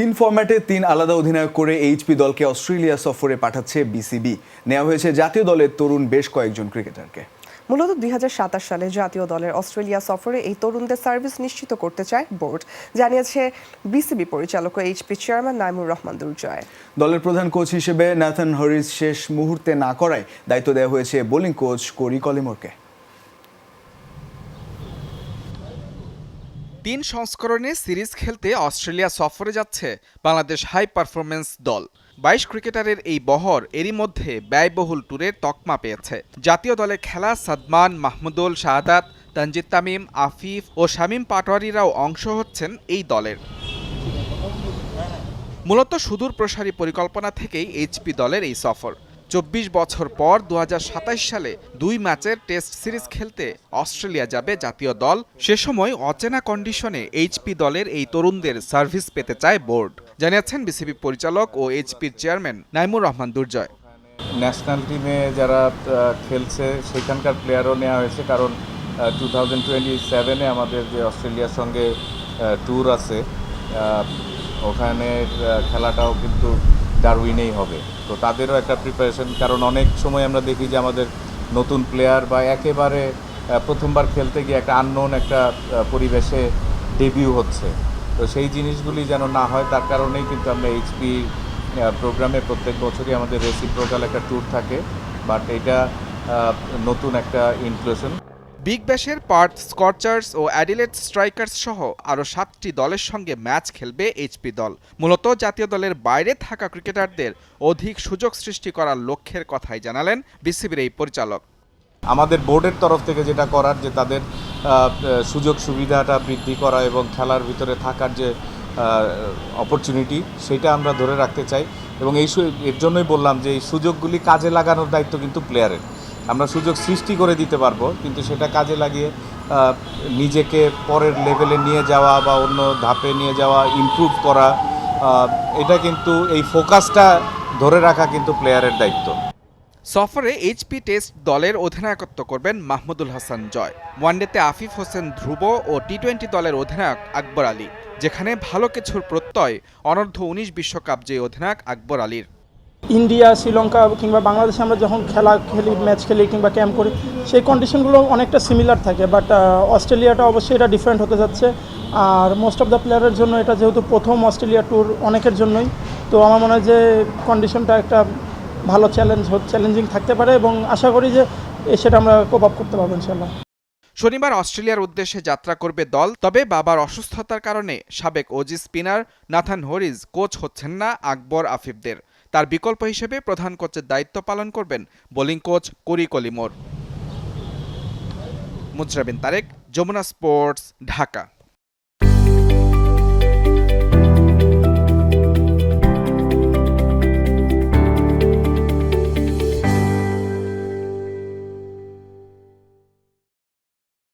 তিন ফরম্যাটে তিন আলাদা অধিনায়ক করে এইচপি দলকে অস্ট্রেলিয়া সফরে পাঠাচ্ছে বিসিবি নেওয়া হয়েছে জাতীয় দলের তরুণ বেশ কয়েকজন ক্রিকেটারকে। মূলত দুই হাজার সাতাশ সালে জাতীয় দলের অস্ট্রেলিয়া সফরে এই তরুণদের সার্ভিস নিশ্চিত করতে চায় বোর্ড জানিয়েছে বিসিবি পরিচালক এইচপি চেয়ারম্যান নাইমুর রহমান দুর্জয়। দলের প্রধান কোচ হিসেবে ন্যাথন হরিস শেষ মুহূর্তে না করায় দায়িত্ব দেওয়া হয়েছে বোলিং কোচ কোরি কলিমোরকে। তিন সংস্করণে সিরিজ খেলতে অস্ট্রেলিয়া সফরে যাচ্ছে বাংলাদেশ হাই পারফরমেন্স দল। বাইশ ক্রিকেটারের এই বহর এরই মধ্যে ব্যয়বহুল ট্যুরের তকমা পেয়েছে। জাতীয় দলে খেলা সাদমান, মাহমুদুল, শাহাদাত, তানজিদ তামিম, আফিফ ও শামীম পাটোয়ারিরাও অংশ হচ্ছেন এই দলের। মূলত সুদূর প্রসারী পরিকল্পনা থেকেই এইচপি দলের এই সফর। চব্বিশ বছর পর দু সালে দুই ম্যাচের টেস্ট সিরিজ খেলতে অস্ট্রেলিয়া যাবে জাতীয় দল। সে সময় অচেনা কন্ডিশনে এইচপি দলের এই তরুণদের সার্ভিস পেতে চায় বোর্ড। জানিয়েছেন বিসিবি পরিচালক ও এইচপির চেয়ারম্যান নাইমুর রহমান দুর্জয়। ন্যাশনাল টিমে যারা খেলছে, সেখানকার প্লেয়ারও নেওয়া হয়েছে কারণ টু থাউজেন্ড টোয়েন্টি সেভেনে আমাদের যে অস্ট্রেলিয়ার সঙ্গে ট্যুর আছে ওখানের খেলাটাও কিন্তু ডারউইনেই হবে। তো তাদেরও একটা প্রিপারেশন কারণ অনেক সময় আমরা দেখি যে আমাদের নতুন প্লেয়ার বা একেবারে প্রথমবার খেলতে গিয়ে একটা আননোন একটা পরিবেশে ডেবিউ হচ্ছে। তো সেই জিনিসগুলি যেন না হয়, তার কারণেই কিন্তু আমরা এইচপি প্রোগ্রামে প্রত্যেক বছরই আমাদের রেসিপ্রোকাল একটা ট্যুর থাকে। বাট এটা নতুন একটা ইনক্লুশন বিগ ব্যাশের পার্থ স্কচার্স ও অ্যাডিলেট স্ট্রাইকার্স সহ আরও সাতটি দলের সঙ্গে ম্যাচ খেলবে এইচপি দল। মূলত জাতীয় দলের বাইরে থাকা ক্রিকেটারদের অধিক সুযোগ সৃষ্টি করার লক্ষ্যের কথাই জানালেন বিসিবির এই পরিচালক। আমাদের বোর্ডের তরফ থেকে যেটা করার, যে তাদের সুযোগ সুবিধাটা বৃদ্ধি করা এবং খেলার ভিতরে থাকার যে অপরচুনিটি সেটা আমরা ধরে রাখতে চাই। এবং এই এর জন্যই বললাম যে এই সুযোগগুলি কাজে লাগানোর দায়িত্ব কিন্তু প্লেয়ারের আমরা সুযোগ সৃষ্টি করে দিতে পারব, কিন্তু সেটা কাজে লাগিয়ে নিজেকে পরের লেভেলে নিয়ে যাওয়া বা অন্য ধাপে নিয়ে যাওয়া ইমপ্রুভ করা এটা কিন্তু এই ফোকাসটা ধরে রাখা কিন্তু প্লেয়ারের দায়িত্ব। সফরে এইচপি টেস্ট দলের অধিনায়কত্ব করবেন মাহমুদুল হাসান জয়। ওয়ানডেতে আফিফ হোসেন ধ্রুব ও টি টোয়েন্টি দলের অধিনায়ক আকবর আলী, যেখানে ভালো কিছুর প্রত্যয়, অনূর্ধ্ব উনিশ বিশ্বকাপ জয়ী অধিনায়ক আকবর আলীর। ইন্ডিয়া, শ্রীলঙ্কা কিংবা বাংলাদেশে আমরা যখন খেলা খেলি, ম্যাচ খেলি কিংবা ক্যাম্প করি, সেই কন্ডিশনগুলো অনেকটা সিমিলার থাকে বাট অস্ট্রেলিয়াটা অবশ্যই এটা ডিফারেন্ট হতে যাচ্ছে। আর মোস্ট অফ দ্য প্লেয়ারের জন্য এটা যেহেতু প্রথম অস্ট্রেলিয়া ট্যুর অনেকের জন্যই, তো আমার মনে হয় যে কন্ডিশনটা একটা ভালো চ্যালেঞ্জ চ্যালেঞ্জিং থাকতে পারে এবং আশা করি যে সেটা আমরা কোপ আপ করতে পারব ইনশাল্লাহ শনিবার অস্ট্রেলিয়ার উদ্দেশ্যে যাত্রা করবে দল, তবে বাবার অসুস্থতার কারণে সাবেক Aussie spinner Nathan Hauritz coach হচ্ছেন না আকবর আফিফদের। তার বিকল্প হিসেবে প্রধান কোচের দায়িত্ব পালন করবেন বোলিং কোচ করি কলিমোর মুজরাবিন তারেক, যমুনা স্পোর্টস, ঢাকা।